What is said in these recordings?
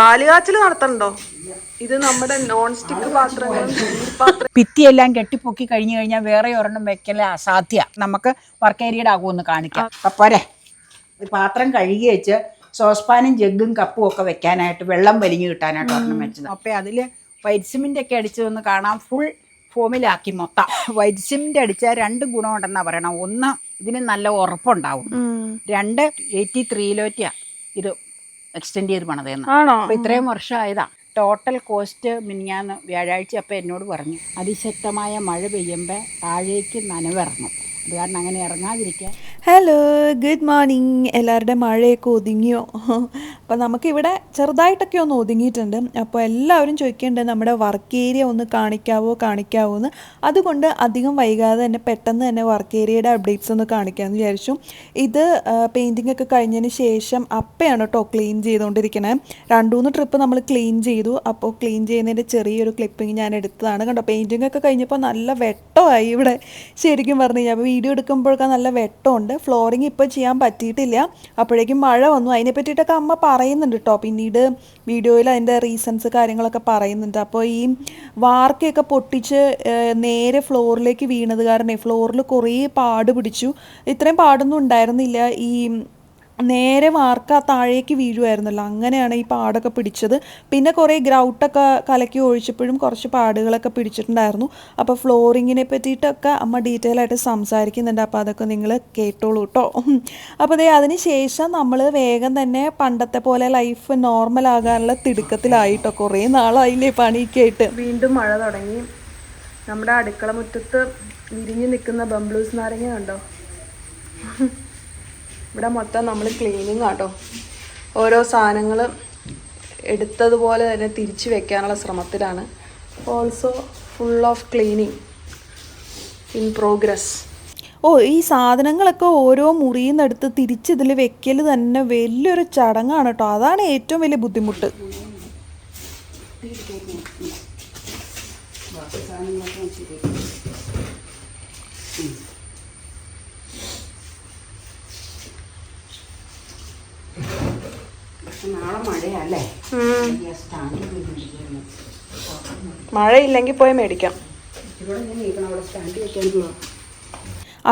പാൽ കാച്ചൽ നടത്തണ്ടോ? ഇത് നമ്മുടെ നോൺ സ്റ്റിക്ക് പാത്രങ്ങളും സ്റ്റീൽ പാത്രം ഭിത്തിയെല്ലാം കെട്ടിപ്പൊക്കി കഴിഞ്ഞു കഴിഞ്ഞാൽ വേറെ ഒരെണ്ണം വെക്കല അസാധ്യ. നമുക്ക് വർക്ക് ഏരിയയുടെ ആകുമെന്ന് കാണിക്കാം. പോരെ പാത്രം കഴുകി വെച്ച് സോസ്പാനും ജഗ്ഗും കപ്പും ഒക്കെ വെക്കാനായിട്ട് വെള്ളം വലിഞ്ഞു കിട്ടാനായിട്ട് ഒരെണ്ണം വെച്ചത്. അപ്പൊ അതിൽ വൈറ്റ് സിമെന്റ് ഒക്കെ അടിച്ചതൊന്ന് കാണാം. ഫുൾ ഫോമിലാക്കി മൊത്തം. വൈറ്റ് സിമെന്റ് അടിച്ചാൽ രണ്ട് ഗുണമുണ്ടെന്നാ പറയണം. ഒന്ന് ഇതിന് നല്ല ഉറപ്പുണ്ടാവും. രണ്ട് എയ്റ്റി ത്രീയിലോറ്റിയാണ് ഇത് എക്സ്റ്റെൻഡ് ചെയ്ത് പണിതേന്ന്. ആണോ? അപ്പൊ ഇത്രയും വർഷമായതാ ടോട്ടൽ കോസ്റ്റ് മിനിഞ്ഞാന്ന് വ്യാഴാഴ്ച അപ്പം എന്നോട് പറഞ്ഞു. അതിശക്തമായ മഴ പെയ്യുമ്പോൾ താഴേക്ക് നനവിറങ്ങും. അങ്ങനെ ഹലോ ഗുഡ് മോർണിംഗ് എല്ലാവരുടെ മഴയൊക്കെ ഒതുങ്ങിയോ? അപ്പോൾ നമുക്കിവിടെ ചെറുതായിട്ടൊക്കെ ഒന്ന് ഒതുങ്ങിയിട്ടുണ്ട്. അപ്പോൾ എല്ലാവരും ചോദിക്കേണ്ടത് നമ്മുടെ വർക്ക് ഏരിയ ഒന്ന് കാണിക്കാവോ കാണിക്കാവോ എന്ന്. അതുകൊണ്ട് അധികം വൈകാതെ തന്നെ പെട്ടെന്ന് തന്നെ വർക്ക് ഏരിയയുടെ അപ്ഡേറ്റ്സ് ഒന്ന് കാണിക്കാമെന്ന് വിചാരിച്ചു. ഇത് പെയിന്റിംഗ് ഒക്കെ കഴിഞ്ഞതിന് ശേഷം അപ്പയാണ് കേട്ടോ ക്ലീൻ ചെയ്തുകൊണ്ടിരിക്കണേ രണ്ടു മൂന്ന് ട്രിപ്പ് നമ്മൾ ക്ലീൻ ചെയ്തു. അപ്പോൾ ക്ലീൻ ചെയ്യുന്നതിന്റെ ചെറിയൊരു ക്ലിപ്പിംഗ് ഞാൻ എടുത്തതാണ്. കണ്ടോ പെയിന്റിംഗ് ഒക്കെ കഴിഞ്ഞപ്പോൾ നല്ല വെട്ടമായി ഇവിടെ. ശരിക്കും പറഞ്ഞു കഴിഞ്ഞാൽ വീഡിയോ എടുക്കുമ്പോഴൊക്കെ നല്ല വെട്ടമുണ്ട്. ഫ്ലോറിങ് ഇപ്പോൾ ചെയ്യാൻ പറ്റിയിട്ടില്ല. അപ്പോഴേക്കും മഴ വന്നു. അതിനെ പറ്റിയിട്ടൊക്കെ അമ്മ പറയുന്നുണ്ട് കേട്ടോ പിന്നീട് വീഡിയോയിൽ അതിന്റെ റീസൺസ് കാര്യങ്ങളൊക്കെ പറയുന്നുണ്ട്. അപ്പോൾ ഈ വാർക്കയൊക്കെ പൊട്ടിച്ച് നേരെ ഫ്ലോറിലേക്ക് വീണത് കാരണം ഫ്ലോറിൽ കുറേ പാട് പിടിച്ചു. ഇത്രയും പാടൊന്നും ഉണ്ടായിരുന്നില്ല. ഈ നേരെ വാർക്ക താഴേക്ക് വീഴുമായിരുന്നല്ലോ അങ്ങനെയാണ് ഈ പാടൊക്കെ പിടിച്ചത്. പിന്നെ കുറേ ഗ്രൗട്ടൊക്കെ കലക്കി ഒഴിച്ചപ്പോഴും കുറച്ച് പാടുകളൊക്കെ പിടിച്ചിട്ടുണ്ടായിരുന്നു. അപ്പോൾ ഫ്ലോറിങ്ങിനെ പറ്റിയിട്ടൊക്കെ അമ്മ ഡീറ്റെയിൽ ആയിട്ട് സംസാരിക്കുന്നുണ്ട്. അപ്പോൾ അതൊക്കെ നിങ്ങൾ കേട്ടോളൂ കേട്ടോ അപ്പോൾ അതേ അതിന് ശേഷം നമ്മൾ വേഗം തന്നെ പണ്ടത്തെ പോലെ ലൈഫ് നോർമൽ ആകാനുള്ള തിടുക്കത്തിലായിട്ടോ. കുറേ നാളായില്ലേ പണിയൊക്കെ ആയിട്ട് വീണ്ടും മഴ തുടങ്ങി. നമ്മുടെ അടുക്കള മുറ്റത്ത് വിരിഞ്ഞു നിൽക്കുന്ന ബംബ്ലൂസ് നാരങ്ങ കണ്ടോ? ഇവിടെ മൊത്തം നമ്മൾ ക്ലീനിങ് ആട്ടോ. ഓരോ സാധനങ്ങൾ എടുത്തതുപോലെ തന്നെ തിരിച്ചു വെക്കാനുള്ള ശ്രമത്തിലാണ്. Also full of cleaning in progress ഓ ഈ സാധനങ്ങളൊക്കെ ഓരോ മുറിയിൽ നിന്ന് എടുത്ത് തിരിച്ചിതിൽ വെക്കൽ തന്നെ വലിയൊരു ചടങ്ങാണ് കേട്ടോ അതാണ് ഏറ്റവും വലിയ ബുദ്ധിമുട്ട്. നാളെ മഴയില്ലെങ്കിൽ പോയി മേടിക്കാം.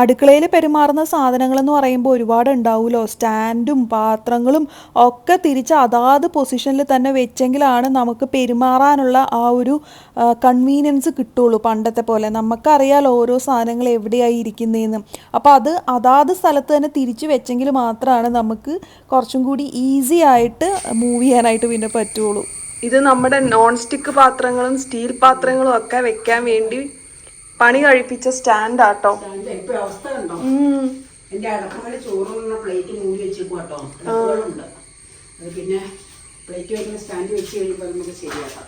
അടുക്കളയിൽ പെരുമാറുന്ന സാധനങ്ങളെന്ന് പറയുമ്പോൾ ഒരുപാട് ഉണ്ടാവുമല്ലോ സ്റ്റാൻഡും പാത്രങ്ങളും ഒക്കെ തിരിച്ച് അതാത് പൊസിഷനിൽ തന്നെ വെച്ചെങ്കിലാണ് നമുക്ക് പെരുമാറാനുള്ള ആ ഒരു കൺവീനിയൻസ് കിട്ടുള്ളൂ പണ്ടത്തെ പോലെ. നമുക്കറിയാലോ ഓരോ സാധനങ്ങൾ എവിടെയായി ഇരിക്കുന്നതെന്ന് അപ്പോൾ അത് അതാത് സ്ഥലത്ത് തന്നെ തിരിച്ച് വെച്ചെങ്കിൽ മാത്രമാണ് നമുക്ക് കുറച്ചും കൂടി ഈസി ആയിട്ട് മൂവ് ചെയ്യാനായിട്ട് പിന്നെ പറ്റുള്ളൂ. ഇത് നമ്മുടെ നോൺ സ്റ്റിക്ക് പാത്രങ്ങളും സ്റ്റീൽ പാത്രങ്ങളും ഒക്കെ വെക്കാൻ വേണ്ടി പണി കഴിപ്പിച്ച സ്റ്റാൻഡ്. ആട്ടോ എന്റെ പ്ലേറ്റ് മൂടി അത് പിന്നെ പ്ലേറ്റ് വെക്കുന്ന സ്റ്റാൻഡ് വെച്ച് കഴിയുമ്പോൾ നമുക്ക് ശരിയാക്കാം.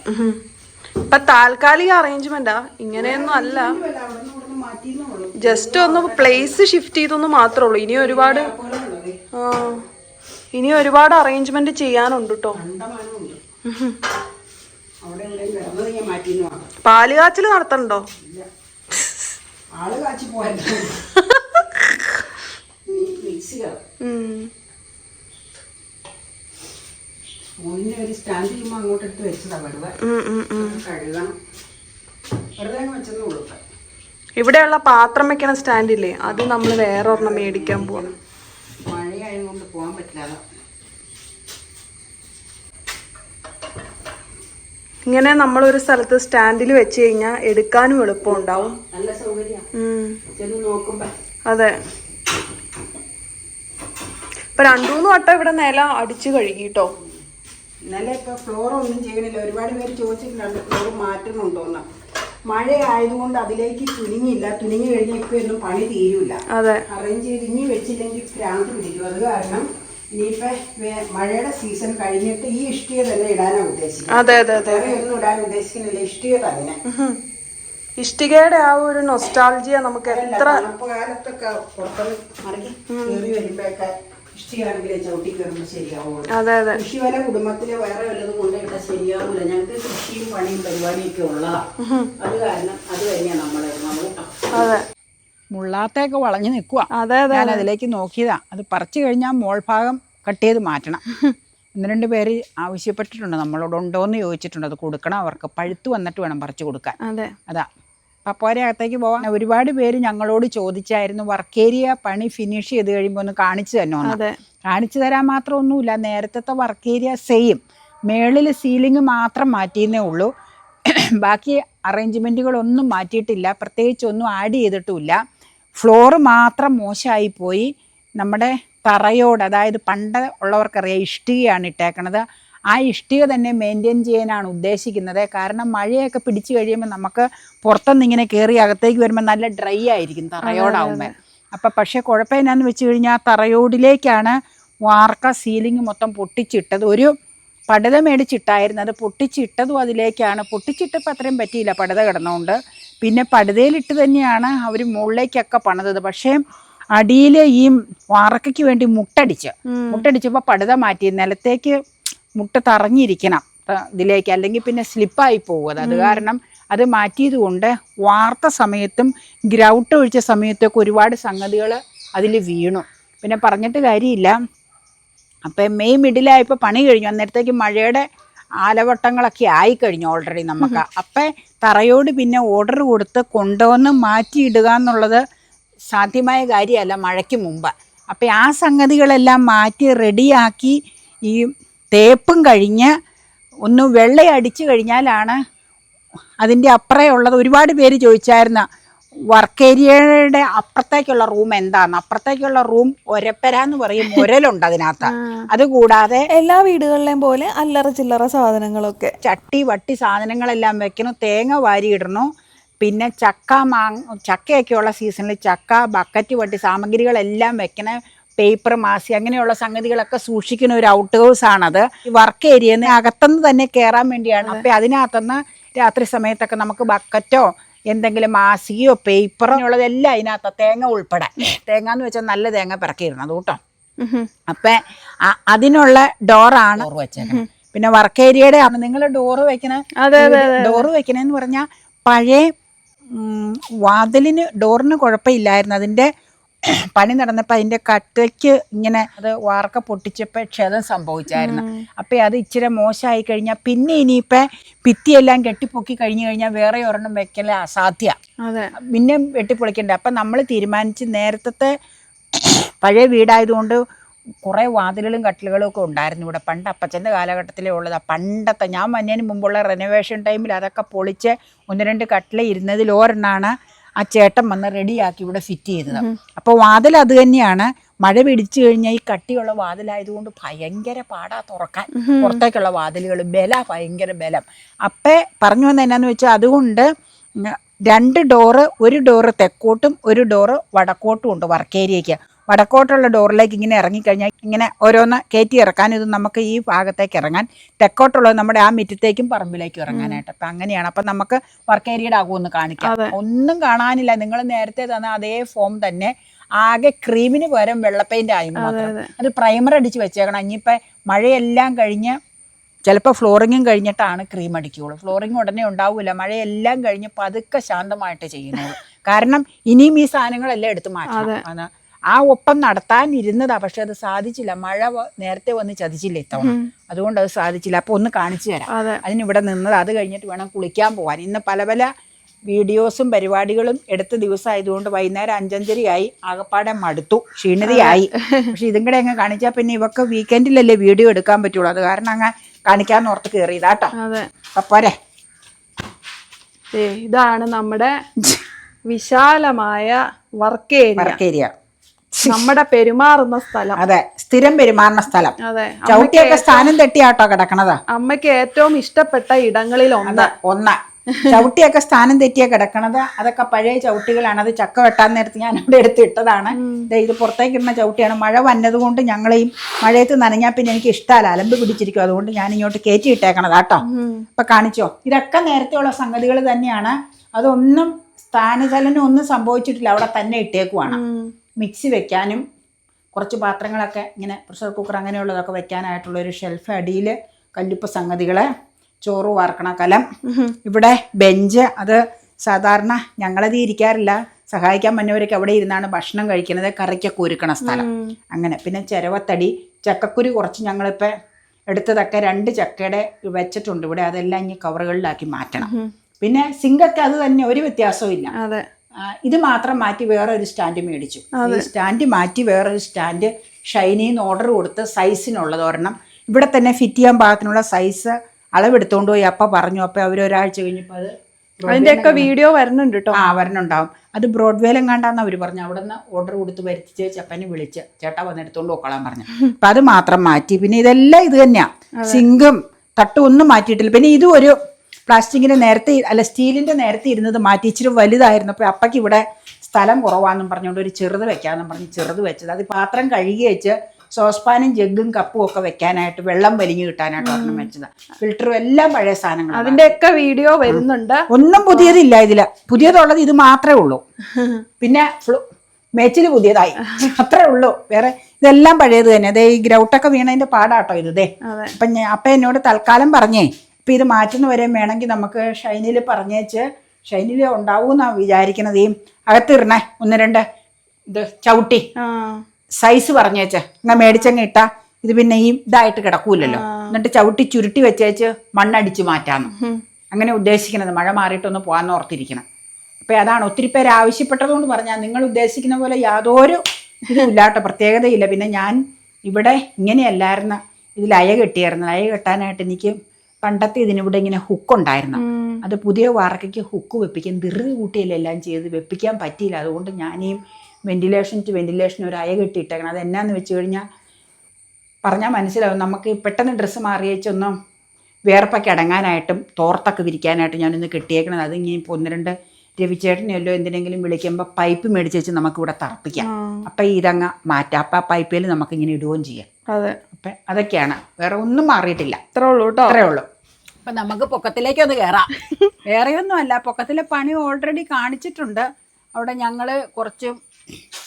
ഇപ്പൊ താൽക്കാലിക അറേഞ്ച്മെന്റാ. ഇങ്ങനെയൊന്നും അല്ല. ജസ്റ്റ് ഒന്ന് പ്ലേസ് ഷിഫ്റ്റ് ചെയ്തൊന്ന് മാത്രമേ ഉള്ളൂ ഇനി ഒരുപാട് ഇനി ഒരുപാട് അറേഞ്ച്മെന്റ് ചെയ്യാനുണ്ട് കേട്ടോ കണ്ടമാനമുണ്ട് അവിടെ ആൾ കാച്ചി പോയല്ലോ മിക്സി. സ്പൂണിന്റെ ഒരു സ്റ്റാൻഡ് ചെയ്യുമ്പോൾ അങ്ങോട്ട് എടുത്ത് വെച്ചതാ വെറുതെ. കഴുകണം. വെറുതെ വെച്ചെന്ന് കൊടുക്കാം ഇവിടെയുള്ള പാത്രം വെക്കണ സ്റ്റാൻഡ് ഇല്ലേ? അത് നമ്മൾ വേറെ ഒരെണ്ണം മേടിക്കാൻ പോവാം. മഴയായതുകൊണ്ട് പോകാൻ പറ്റില്ല. അതാ. നമ്മൾ ഒരു സ്ഥലത്ത് സ്റ്റാൻഡിൽ വെച്ച് കഴിഞ്ഞാൽ എടുക്കാനും എളുപ്പം ഉണ്ടാവും നല്ല സൗകര്യം. അതെ. ഇപ്പൊ രണ്ടു മൂന്ന് വട്ടം ഇവിടെ നില അടിച്ചു കഴുകിട്ടോ? ഇന്നലെ ഇപ്പൊ ഫ്ലോർ ഒന്നും ചെയ്യണില്ല. ഒരുപാട് പേര് ചോദിച്ചിട്ടുണ്ട് ഫ്ലോർ മാറ്റുന്നുണ്ടോന്ന് മഴ ആയതുകൊണ്ട് അതിലേക്ക് തുനിങ്ങില്ല തുനിഞ്ഞു കഴിഞ്ഞാൽ ഇപ്പൊ ഒന്നും പണി തീരൂല. അതെ. അറേഞ്ച് ചെയ്ത് ഇനി വെച്ചില്ലെങ്കിൽ ഭ്രാന്ത് പിടിക്കും. അത് കാരണം ഇനിയിപ്പോ വേ- മഴയുടെ സീസൺ കഴിഞ്ഞിട്ട് ഈ ഇഷ്ടിക തന്നെ ഇടാനാണ് ഉദ്ദേശിക്കുന്നത്. അതെ അതെ അതെ. ഒന്നും ഇടാൻ ഉദ്ദേശിക്കുന്നില്ല ഇഷ്ടിക തന്നെ. ഇഷ്ടികയുടെ ആ ഒരു നൊസ്റ്റാൾജിയ നമുക്ക് എത്ര കാലത്തൊക്കെ പുറത്തൊന്ന് മറിഞ്ഞ് കയറി വരുമ്പോഴൊക്കെ ഇഷ്ടികയാണെങ്കിലേ ചവിട്ടി കയറുമ്പോൾ ശരിയാവുള്ളൂ അതെ അതെ. കൃഷിവല കുടുംബത്തിലെ വേറെ വല്ലതും കൊണ്ട് ഇവിടെ ശരിയാവില്ല ഞങ്ങൾക്ക് കൃഷിയും പണിയും പരിപാടിയൊക്കെ ഉള്ളതാ അത് കാരണം അത് തന്നെയാണ് നമ്മളെ നമ്മൾ അതെ. മുള്ളാത്തേക്ക് വളഞ്ഞു നിൽക്കുക ഞാൻ അതിലേക്ക് നോക്കിയതാ. അത് പറിച്ചു കഴിഞ്ഞാൽ മോൾ ഭാഗം കട്ട് ചെയ്ത് മാറ്റണം. ഒന്ന് രണ്ട് പേര് ആവശ്യപ്പെട്ടിട്ടുണ്ട്. നമ്മളോട് ഉണ്ടോയെന്ന് ചോദിച്ചിട്ടുണ്ട്. അത് കൊടുക്കണം. അവർക്ക് പഴുത്ത് വന്നിട്ട് വേണം പറിച്ചു കൊടുക്കാൻ. അതെ. അതാ. പപ്പോരെ അകത്തേക്ക് പോവാൻ ഒരുപാട് പേര് ഞങ്ങളോട് ചോദിച്ചായിരുന്നു. വർക്ക് ഏരിയ പണി ഫിനിഷ് ചെയ്ത് കഴിയുമ്പോൾ ഒന്ന് കാണിച്ചു തന്നെ കാണിച്ചു തരാൻ മാത്രം ഒന്നുമില്ല നേരത്തെ വർക്ക് ഏരിയ സെയിം മേളിൽ സീലിംഗ് മാത്രം മാറ്റിയെന്നേ ഉള്ളൂ. ബാക്കി അറേഞ്ച്മെന്റുകളൊന്നും മാറ്റിയിട്ടില്ല. പ്രത്യേകിച്ച് ഒന്നും ആഡ് ചെയ്തിട്ടുമില്ല. ഫ്ലോറ് മാത്രം മോശമായി പോയി നമ്മുടെ തറയോട് അതായത് പണ്ട് ഉള്ളവർക്കറിയാം ഇഷ്ടികയാണ് ഇട്ടേക്കണത്. ആ ഇഷ്ടിക തന്നെ മെയിന്റെയിൻ ചെയ്യാനാണ് ഉദ്ദേശിക്കുന്നത്. കാരണം മഴയൊക്കെ പിടിച്ചു കഴിയുമ്പോൾ നമുക്ക് പുറത്തുനിന്ന് ഇങ്ങനെ കയറി അകത്തേക്ക് വരുമ്പോൾ നല്ല ഡ്രൈ ആയിരിക്കും തറയോടാവുമ്പോൾ അപ്പം പക്ഷേ കുഴപ്പം എന്നാന്ന് വെച്ച് കഴിഞ്ഞാൽ തറയോടിലേക്കാണ് വാർക്ക സീലിംഗ് മൊത്തം പൊട്ടിച്ചിട്ടത്. ഒരു പടുത മേടിച്ചിട്ടായിരുന്നു. അത് പൊട്ടിച്ചിട്ടതും അതിലേക്കാണ്. പൊട്ടിച്ചിട്ടപ്പോൾ അത്രയും പറ്റിയില്ല പടുത കിടന്നുകൊണ്ട് പിന്നെ പടുതയിലിട്ട് തന്നെയാണ് അവർ മുകളിലേക്കൊക്കെ പണിതത്. പക്ഷേ അടിയിൽ ഈ വാറക്കയ്ക്ക് വേണ്ടി മുട്ടടിച്ച്. മുട്ടടിച്ചപ്പോൾ പടുത മാറ്റി. നിലത്തേക്ക് മുട്ട തറഞ്ഞിരിക്കണം. ഇതിലേക്ക്. അല്ലെങ്കിൽ പിന്നെ സ്ലിപ്പായി പോകും അത്. അത് കാരണം അത് മാറ്റിയത് കൊണ്ട് വാർത്ത സമയത്തും ഗ്രൗട്ട് ഒഴിച്ച സമയത്തൊക്കെ ഒരുപാട് സംഗതികൾ അതിൽ വീണു. പിന്നെ പറഞ്ഞിട്ട് കാര്യമില്ല. അപ്പം മെയ് മിഡിലായപ്പോൾ പണി കഴിഞ്ഞു. അന്നേരത്തേക്ക് മഴയുടെ ആലവട്ടങ്ങളൊക്കെ ആയിക്കഴിഞ്ഞു ഓൾറെഡി നമുക്ക്. അപ്പം തറയോട് പിന്നെ ഓർഡർ കൊടുത്ത് കൊണ്ടുവന്ന് മാറ്റിയിടുക എന്നുള്ളത് സാധ്യമായ കാര്യമല്ല മഴയ്ക്ക് മുമ്പ്. അപ്പം ആ സംഗതികളെല്ലാം മാറ്റി റെഡിയാക്കി ഈ തേപ്പും കഴിഞ്ഞ് ഒന്ന് വെള്ളയടിച്ചു കഴിഞ്ഞാലാണ് അതിന്റെ അപ്പുറേ ഉള്ളത്. ഒരുപാട് പേര് ചോദിച്ചായിരുന്നു വർക്ക് ഏരിയയുടെ അപ്പുറത്തേക്കുള്ള റൂം എന്താണ്? അപ്പുറത്തേക്കുള്ള റൂം ഒരപ്പര എന്ന് പറയും മുരലുണ്ട് അതിനകത്ത്. അതുകൂടാതെ എല്ലാ വീടുകളിലെയും പോലെ അല്ലറ ചില്ലറ സാധനങ്ങളൊക്കെ. ചട്ടി വട്ടി സാധനങ്ങളെല്ലാം വെക്കണം തേങ്ങ വാരി വാരിയിടണു. പിന്നെ ചക്ക മാങ്ങ ചക്കയൊക്കെയുള്ള സീസണിൽ ചക്ക ബക്കറ്റ് വട്ടി സാമഗ്രികളെല്ലാം വെക്കണ. പേപ്പർ മാസി അങ്ങനെയുള്ള സംഗതികളൊക്കെ സൂക്ഷിക്കുന്ന ഒരു ഔട്ട് ഹൗസ് ആണത് വർക്ക് ഏരിയ അകത്തുനിന്ന് തന്നെ കയറാൻ വേണ്ടിയാണ്. അപ്പം അതിനകത്തുനിന്ന് രാത്രി സമയത്തൊക്കെ നമുക്ക് ബക്കറ്റോ എന്തെങ്കിലും മാസികയോ പേപ്പറോ ഉള്ളതെല്ലാം അതിനകത്ത് തേങ്ങ ഉൾപ്പെടെ തേങ്ങ എന്ന് വെച്ചാൽ നല്ല തേങ്ങ പിറക്കിയിരുന്നത് കേട്ടോ. അപ്പൊ അതിനുള്ള ഡോറാണ് വെച്ചേക്കുന്നത് പിന്നെ വർക്ക് ഏരിയയുടെ നിങ്ങൾ ഡോറ് വെക്കണ? ഡോറ് വെക്കണേന്ന് പറഞ്ഞാൽ പഴയ വാതിലിന് ഡോറിന് കുഴപ്പമില്ലായിരുന്നു. അതിന്റെ പണി നടന്നപ്പോൾ അതിന്റെ കട്ടയ്ക്ക് ഇങ്ങനെ അത് വാർക്ക പൊട്ടിച്ചപ്പോൾ ക്ഷതം സംഭവിച്ചായിരുന്നു. അപ്പോൾ അത് ഇച്ചിരി മോശമായി കഴിഞ്ഞാൽ പിന്നെ ഇനിയിപ്പോൾ ഭിത്തിയെല്ലാം കെട്ടിപ്പൊക്കി കഴിഞ്ഞു കഴിഞ്ഞാൽ വേറെ ഒരെണ്ണം വെക്കൽ അസാധ്യ. പിന്നെ വെട്ടിപ്പൊളിക്കണ്ട. അപ്പം നമ്മൾ തീരുമാനിച്ച് നേരത്തെ പഴയ വീടായതുകൊണ്ട് കുറേ വാതിലുകളും കട്ടിലുകളും ഒക്കെ ഉണ്ടായിരുന്നു ഇവിടെ. പണ്ട് അപ്പച്ചന്റെ കാലഘട്ടത്തിലേ ഉള്ളതാണ് പണ്ടത്തെ ഞാൻ വന്നതിന് മുമ്പുള്ള റെനോവേഷൻ ടൈമിൽ അതൊക്കെ പൊളിച്ച് ഒന്ന് രണ്ട് ഇരുന്നതിൽ ഒരെണ്ണാണ് ആ ചേട്ടൻ വന്ന് റെഡിയാക്കി ഇവിടെ ഫിറ്റ് ചെയ്തത്. അപ്പോൾ വാതിൽ അത് തന്നെയാണ്. മഴ പിടിച്ചു കഴിഞ്ഞാൽ ഈ കട്ടിയുള്ള വാതിലായതുകൊണ്ട് ഭയങ്കര പാടാ തുറക്കാൻ. പുറത്തേക്കുള്ള വാതിലുകൾ ബല ഭയങ്കര ബലം. അപ്പേ പറഞ്ഞു വന്ന എന്നാന്ന് വെച്ചാൽ അതുകൊണ്ട് രണ്ട് ഡോറ് ഒരു ഡോറ് തെക്കോട്ടും ഒരു ഡോറ് വടക്കോട്ടും ഉണ്ട് വർക്ക് ഏരിയയ്ക്ക് വടക്കോട്ടുള്ള ഡോറിലേക്ക് ഇങ്ങനെ ഇറങ്ങിക്കഴിഞ്ഞാൽ ഇങ്ങനെ ഓരോന്ന് കയറ്റി ഇറക്കാൻ ഇത് നമുക്ക് ഈ ഭാഗത്തേക്ക് ഇറങ്ങാൻ തെക്കോട്ടുള്ളത് നമ്മുടെ ആ മിറ്റത്തേക്കും പറമ്പിലേക്കും ഇറങ്ങാനായിട്ട്. അപ്പം അങ്ങനെയാണ്. അപ്പം നമുക്ക് വർക്ക് ഏരിയയുടെ ആകുമെന്ന് കാണിക്കാം. ഒന്നും കാണാനില്ല. നിങ്ങൾ നേരത്തെ തന്ന അതേ ഫോം തന്നെ ആകെ ക്രീമിന് പകരം വെള്ളപ്പെയിന്റ് ആയി മാത്രം. അത്. പ്രൈമർ അടിച്ച് വെച്ചേക്കണം. ഇനിയിപ്പോൾ മഴയെല്ലാം കഴിഞ്ഞ് ചിലപ്പോൾ ഫ്ലോറിങ്ങും കഴിഞ്ഞിട്ടാണ് ക്രീം അടിക്കുകയുള്ളൂ ഫ്ലോറിങ് ഉടനെ ഉണ്ടാവില്ല മഴയെല്ലാം കഴിഞ്ഞ് പതുക്കെ ശാന്തമായിട്ട് ചെയ്യുന്നത് കാരണം ഇനിയും ഈ സാധനങ്ങളെല്ലാം എടുത്ത് മാറ്റണം. ആണ്. ആ ഒപ്പം നടത്താൻ ഇരുന്നതാ പക്ഷെ അത് സാധിച്ചില്ല. മഴ നേരത്തെ വന്ന് ചതിച്ചില്ല ഇത്തവണ. അതുകൊണ്ട് അത് സാധിച്ചില്ല. അപ്പൊ ഒന്ന് കാണിച്ചു തരാം. അതെ. അതിനിവിടെ നിന്നത് അത് കഴിഞ്ഞിട്ട് വേണം കുളിക്കാൻ പോവാൻ. ഇന്ന് പല പല വീഡിയോസും പരിപാടികളും എടുത്ത ദിവസമായതുകൊണ്ട് വൈകുന്നേരം അഞ്ചഞ്ചരയായി. ആകപ്പാടെ മടുത്തു. ക്ഷീണിതയായി. പക്ഷെ ഇതും കൂടെ അങ്ങ് കാണിച്ചാൽ പിന്നെ ഇവക്ക് വീക്കെൻഡിലല്ലേ വീഡിയോ എടുക്കാൻ പറ്റുള്ളൂ. അത് കാരണം അങ്ങ് കാണിക്കാൻ ഓർത്ത് കയറിയതാട്ടോ അതെ. അപ്പൊ പോരെ. ദേ, ഇതാണ് നമ്മുടെ വിശാലമായ വർക്ക് ഏരിയ വർക്ക് ഏരിയ നമ്മുടെ പെരുമാറുന്ന സ്ഥലം. അതെ സ്ഥിരം പെരുമാറുന്ന സ്ഥലം. അതെ ചവിട്ടിയൊക്കെ സ്ഥാനം തെട്ടിയാട്ടോ കിടക്കണത്. അമ്മയ്ക്ക് ഏറ്റവും ഇഷ്ടപ്പെട്ട ഇടങ്ങളിൽ ഒന്ന്. ഒന്ന്. ചവിട്ടിയൊക്കെ സ്ഥാനം തെറ്റിയ കിടക്കണത്. അതൊക്കെ പഴയ ചവിട്ടികളാണ്. അത് ചക്ക വെട്ടാൻ നേരത്ത് ഞാൻ അവിടെ എടുത്ത് ഇട്ടതാണ്. ദേ ഇത് പുറത്തേക്ക് ഇടുന്ന ചവിട്ടിയാണ്. മഴ വന്നത് കൊണ്ട് ഞങ്ങളെയും മഴയത്ത് നനഞ്ഞാൽ പിന്നെ എനിക്ക് ഇഷ്ടമല്ല അലമ്പ് പിടിച്ചിരിക്കും. അതുകൊണ്ട് ഞാൻ ഇങ്ങോട്ട് കയറ്റി ഇട്ടേക്കണതാ കേട്ടോ. ഇപ്പൊ കാണിച്ചോ? ഇതൊക്കെ നേരത്തെയുള്ള സംഗതികൾ തന്നെയാണ്. അതൊന്നും സ്ഥാനചലനം ഒന്നും സംഭവിച്ചിട്ടില്ല. അവിടെ തന്നെ ഇട്ടേക്കുവാണ്. മിക്സി വെക്കാനും കുറച്ച് പാത്രങ്ങളൊക്കെ ഇങ്ങനെ പ്രഷർ കുക്കർ അങ്ങനെയുള്ളതൊക്കെ വെക്കാനായിട്ടുള്ള ഒരു ഷെൽഫ് അടിയിൽ കല്ലുപ്പ് സംഗതികളെ ചോറ് വാർക്കണ കലം. ഇവിടെ ബെഞ്ച് അത് സാധാരണ ഞങ്ങളത് ഇരിക്കാറില്ല. സഹായിക്കാൻ വന്നവരൊക്കെ അവിടെ ഇരുന്നാണ് ഭക്ഷണം കഴിക്കുന്നത്. കറിക്കൊക്കെ ഒരുക്കണ സ്ഥലം. അങ്ങനെ. പിന്നെ ചിരവത്തടി ചക്കക്കുരു കുറച്ച് ഞങ്ങളിപ്പോൾ എടുത്തതൊക്കെ രണ്ട് ചക്കയുടെ വെച്ചിട്ടുണ്ട് ഇവിടെ. അതെല്ലാം ഇനി കവറുകളിലാക്കി മാറ്റണം. പിന്നെ സിങ്കൊക്കെ അത് തന്നെ ഒരു വ്യത്യാസവും ഇല്ല. ഇത് മാത്രം മാറ്റി വേറെ ഒരു സ്റ്റാൻഡ് മേടിച്ചു. സ്റ്റാൻഡ് മാറ്റി വേറൊരു സ്റ്റാൻഡ് ഷൈനിന്ന് ഓർഡർ കൊടുത്ത് സൈസിനുള്ളത് ഒരെണ്ണം. ഇവിടെ തന്നെ ഫിറ്റ് ചെയ്യാൻ പാകത്തിനുള്ള സൈസ് അളവെടുത്തോണ്ട് പോയി. അപ്പ പറഞ്ഞു അപ്പൊ അവർ ഒരാഴ്ച കഴിഞ്ഞപ്പോൾ അത് അതിന്റെയൊക്കെ വീഡിയോ വരുന്നുണ്ട് കേട്ടോ ആ വരണുണ്ടാവും അത് ബ്രോഡ്വേലും കണ്ടാന്ന് അവർ പറഞ്ഞു. അവിടെ നിന്ന് ഓർഡർ കൊടുത്ത് വരുത്തിച്ച് ചപ്പനെ വിളിച്ച്. ചേട്ടാ വന്നെടുത്തോണ്ട് പോക്കളാൻ പറഞ്ഞു. അപ്പൊ അത് മാത്രം മാറ്റി. പിന്നെ ഇതെല്ലാം ഇത് തന്നെയാ. സിങ്കും തട്ടും ഒന്നും മാറ്റിയിട്ടില്ല. പിന്നെ ഇതും ഒരു പ്ലാസ്റ്റിക്കിന്റെ നേരത്തെ അല്ല സ്റ്റീലിന്റെ നേരത്തെ ഇരുന്നത് മാറ്റി. ഇച്ചിരി വലുതായിരുന്നു. അപ്പൊ അപ്പയ്ക്ക് ഇവിടെ സ്ഥലം കുറവാന്നും പറഞ്ഞുകൊണ്ട് ഒരു ചെറുത് വെക്കാന്നും പറഞ്ഞ് ചെറുത് വെച്ചത്. അത് പാത്രം കഴുകി വെച്ച് സോസ്പാനും ജഗ്ഗും കപ്പും ഒക്കെ വെക്കാനായിട്ട് വെള്ളം വലിഞ്ഞു കിട്ടാനായിട്ട് ഒരെണ്ണം വെച്ചത്. ഫിൽറ്ററും എല്ലാം പഴയ സാധനങ്ങൾ അതിന്റെയൊക്കെ വീഡിയോ വരുന്നുണ്ട്. ഒന്നും പുതിയതില്ല ഇതിൽ. പുതിയതുള്ളത് ഇത് മാത്രമേ ഉള്ളൂ. പിന്നെ മേച്ചിൽ പുതിയതായി. അത്രേ ഉള്ളൂ. വേറെ ഇതെല്ലാം പഴയത് തന്നെ. അതേ ഈ ഗ്രൗട്ടൊക്കെ വീണതിന്റെ പാടാട്ടോ ഇത്. അതെ. അപ്പൊ ഞാൻ അപ്പൊ എന്നോട് തൽക്കാലം പറഞ്ഞേ. ഇപ്പൊ ഇത് മാറ്റുന്ന വരെ വേണമെങ്കിൽ നമുക്ക് ഷൈനിൽ പറഞ്ഞേച്ച് ഷൈനിൽ ഉണ്ടാവുമെന്നാണ് വിചാരിക്കണത് ഈ അകത്തിരണേ ഒന്ന് രണ്ട്. ഇത് ചവിട്ടി. സൈസ് പറഞ്ഞേച്ച് ഇങ്ങനെ മേടിച്ചങ്ങ് ഇട്ടാ ഇത് പിന്നെ ഈ ഇതായിട്ട് കിടക്കൂലല്ലോ. എന്നിട്ട് ചവിട്ടി ചുരുട്ടി വെച്ചേച്ച് മണ്ണടിച്ച് മാറ്റാന്ന്. അങ്ങനെ ഉദ്ദേശിക്കുന്നത്. മഴ മാറിയിട്ടൊന്ന് പോകാമെന്ന് ഓർത്തിരിക്കണം. അപ്പം അതാണ് ഒത്തിരി പേര് ആവശ്യപ്പെട്ടതുകൊണ്ട് പറഞ്ഞാൽ നിങ്ങൾ ഉദ്ദേശിക്കുന്ന പോലെ യാതൊരു ഇതും ഇല്ലാട്ടോ. പ്രത്യേകതയില്ല. പിന്നെ ഞാൻ ഇവിടെ ഇങ്ങനെയല്ലായിരുന്നു. ഇതിൽ അയ കെട്ടിയായിരുന്നു. അയ കെട്ടാനായിട്ട് എനിക്ക് പണ്ടത്തെ ഇതിനിവിടെ ഇങ്ങനെ ഹുക്ക് ഉണ്ടായിരുന്നു. അത് പുതിയ വാർക്കയ്ക്ക് ഹുക്ക് വെപ്പിക്കാൻ ധൃതി കൂട്ടിയിലെല്ലാം ചെയ്ത് വെപ്പിക്കാൻ പറ്റിയില്ല. അതുകൊണ്ട് ഞാനീ വെന്റിലേഷൻ ടു വെന്റിലേഷൻ ഒരു അയ കെട്ടിയിട്ടേക്കണം. അത് എന്നാന്ന് വെച്ച് കഴിഞ്ഞാൽ പറഞ്ഞാൽ മനസ്സിലാവും. നമുക്ക് പെട്ടെന്ന് ഡ്രസ്സ് മാറിയേച്ചൊന്നും വേർപ്പൊക്കെ അടങ്ങാനായിട്ടും തോർത്തൊക്കെ വിരിക്കാനായിട്ടും ഞാനൊന്ന് കെട്ടിയേക്കണത്. അത് ഇനി ഇപ്പോൾ ഒന്ന് രണ്ട് രവിചേട്ടനെയല്ലോ എന്തിനെങ്കിലും വിളിക്കുമ്പോൾ പൈപ്പ് മേടിച്ച് വെച്ച് നമുക്കിവിടെ തറപ്പിക്കാം അപ്പം ഇതങ്ങ് മാറ്റാം. അപ്പം ആ പൈപ്പിൽ നമുക്കിങ്ങനെ ഇടുകയും ചെയ്യാം. അതെ. അപ്പം അതൊക്കെയാണ്. വേറെ ഒന്നും മാറിയിട്ടില്ല. അത്രേ ഉള്ളൂ കേട്ടോ അത്രേ ഉള്ളൂ. അപ്പം നമുക്ക് പൊക്കത്തിലേക്ക് ഒന്ന് കയറാം വേറെയൊന്നുമല്ല പൊക്കത്തിലെ പണി ഓൾറെഡി കാണിച്ചിട്ടുണ്ട്. അവിടെ ഞങ്ങൾ കുറച്ച്